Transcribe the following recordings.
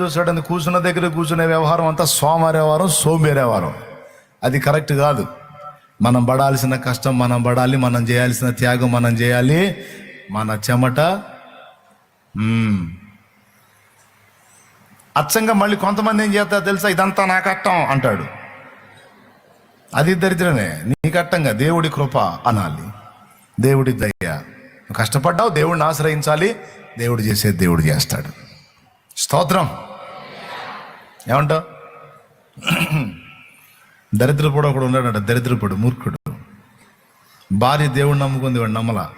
చూస్తాడని కూర్చున్న దగ్గర కూర్చునే వ్యవహారం అంతా సోమవారం సోమేరేవారం అది కరెక్ట్ కాదు. మనం పడాల్సిన కష్టం మనం పడాలి మనం చేయాల్సిన త్యాగం మనం చేయాలి. మన చెమట అచ్చంగా మళ్ళీ కొంతమంది ఏం చేస్తారు తెలుసా? ఇదంతా నా కట్టం అంటాడు. అది దరిద్రమే. నీ కట్టంగా దేవుడి కృప అనాలి. దేవుడి దయ. కష్టపడ్డావు దేవుడిని ఆశ్రయించాలి దేవుడు చేసే దేవుడు చేస్తాడు. స్తోత్రం. ఏమంటావు? దరిద్రపుడు ఒకడు ఉన్నాడట దరిద్రపుడు మూర్ఖుడు. భార్య దేవుడిని నమ్ముకుంది వాడు నమ్మల.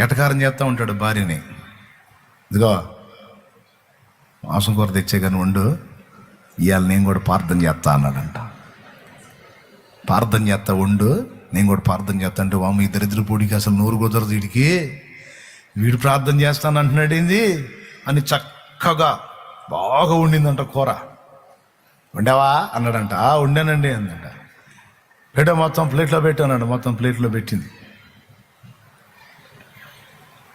ఎటకారం చేస్తూ ఉంటాడు భార్యని. ఇదిగో మాంసం కూర తెచ్చే కానీ వండు ఇవాళ నేను కూడా ప్రార్థన చేస్తా అన్నాడంట. ప్రార్థన చేస్తా ఉండు నేను కూడా ప్రార్థన చేస్తా అంటే వాము ఈ దరిద్రపూడికి అసలు నోరు కుదరదు వీడికి. వీడు ప్రార్థన చేస్తాను అంటున్నాడు ఏంది? అని చక్కగా బాగా వండిందంట కూర. వండావా? అన్నాడంట. "ఆ, వండానండి అందంట పెట్ట మొత్తం ప్లేట్లో పెట్టానంట మొత్తం ప్లేట్లో పెట్టింది.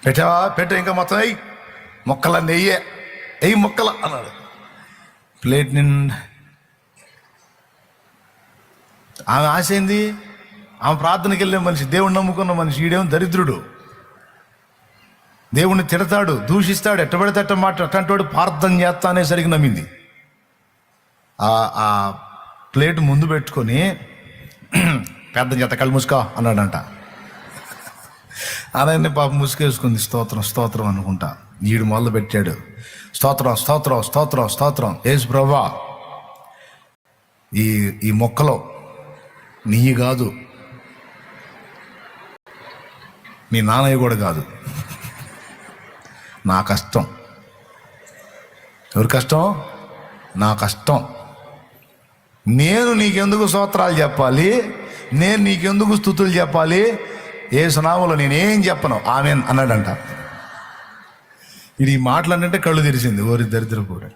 పెట్టావా? పెట్ట ఇంకా మొత్తం అయ్యి మొక్కల నెయ్యే. ఎయ్యి మొక్కల అన్నాడు. ప్లేట్ నిండా. ఆమె ఆశ ఏంది? ఆమె ప్రార్థనకి వెళ్ళే మనిషి దేవుణ్ణి నమ్ముకున్న మనిషి ఈడేమో దరిద్రుడు. దేవుణ్ణి తిడతాడు దూషిస్తాడు ఎట్టబడితే ఎట్ట మాట అట్టంటోడు పార్థం చేస్తా అనేసరికి నమ్మింది. ఆ ఆ ప్లేట్ ముందు పెట్టుకొని పెద్ద చేత కళ్ళు మూసుకో అన్నాడంట. అలానే పాప ముసుకేసుకుంది స్తోత్రం స్తోత్రం అనుకుంటా. ఈడు మొదలు పెట్టాడు. స్తోత్రం స్తోత్రం స్తోత్రం స్తోత్రం. ఏసు ప్రభా ఈ ఈ మొక్కలో నీ కాదు. నీ నాన్నయ్య కూడా కాదు. నా కష్టం. ఎవరి కష్టం? నా కష్టం. నేను నీకెందుకు స్తోత్రాలు చెప్పాలి? నేను నీకెందుకు స్థుతులు చెప్పాలి? ఏ సునామలో నేనేం చెప్పను. ఆమె అన్నాడంట. ఇది ఈ మాటలన్నంటే కళ్ళు తెరిచింది. ఓరి దరిద్ర కూడా.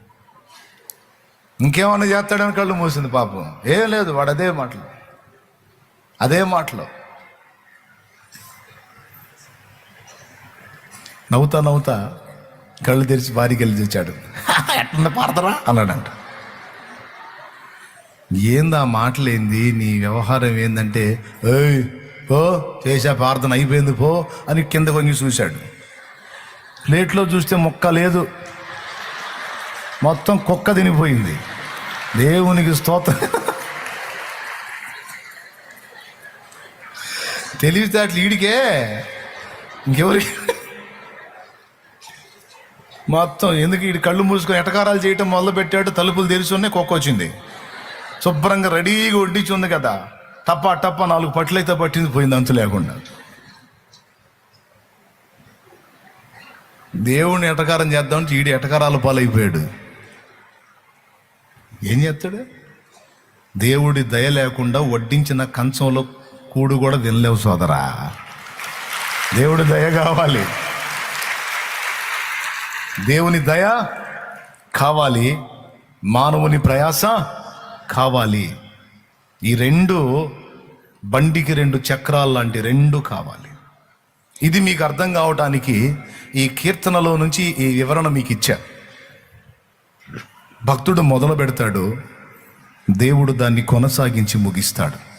ఇంకేమన్నా చేస్తాడని కళ్ళు మూసింది పాపం. ఏం లేదు వాడు అదే మాటలు. అదే మాటలు. నవ్వుతా నవ్వుతా కళ్ళు తెరిచి భార్యకి వెళ్ళి చూచాడు ఎట్లా పాడతారా? అన్నాడంట. ఏందా మాటలేంది? నీ వ్యవహారం ఏందంటే ఏయ్ పో చేసా ప్రార్థన అయిపోయింది పో అని కింద కొంగి చూశాడు. ప్లేట్లో చూస్తే మొక్క లేదు. మొత్తం కుక్క తినిపోయింది. దేవునికి స్తోత్రం. తెలివితేటలు ఈడికే. ఇంకెవరి? మొత్తం ఎందుకు ఈడు కళ్ళు మూసుకొని ఎటకారాలు చేయటం మొదలు పెట్టాడు తలుపులు తెరిచి ఉన్నాయి శుభ్రంగా రెడీగా వడ్డించి ఉంది కదా. టప్ప టప్ప నాలుగు పట్లయితే పట్టింది పోయింది అంతు లేకుండా. దేవుడిని ఎటకారం చేద్దామంటే ఈడు ఎటకారాల పాలైపోయాడు. ఏం చేస్తాడు? దేవుడి దయ లేకుండా వడ్డించిన కంచంలో కూడు కూడా తినలేవు సోదరా. దేవుడి దయ కావాలి. దేవుని దయ కావాలి మానవుని ప్రయాస కావాలి. ఈ రెండు బండికి రెండు చక్రాలు లాంటి రెండు కావాలి. ఇది మీకు అర్థం కావటానికి ఈ కీర్తనలో నుంచి ఈ వివరణ మీకు ఇచ్చా. భక్తుడు మొదలు పెడతాడు దేవుడు దాన్ని కొనసాగించి ముగిస్తాడు.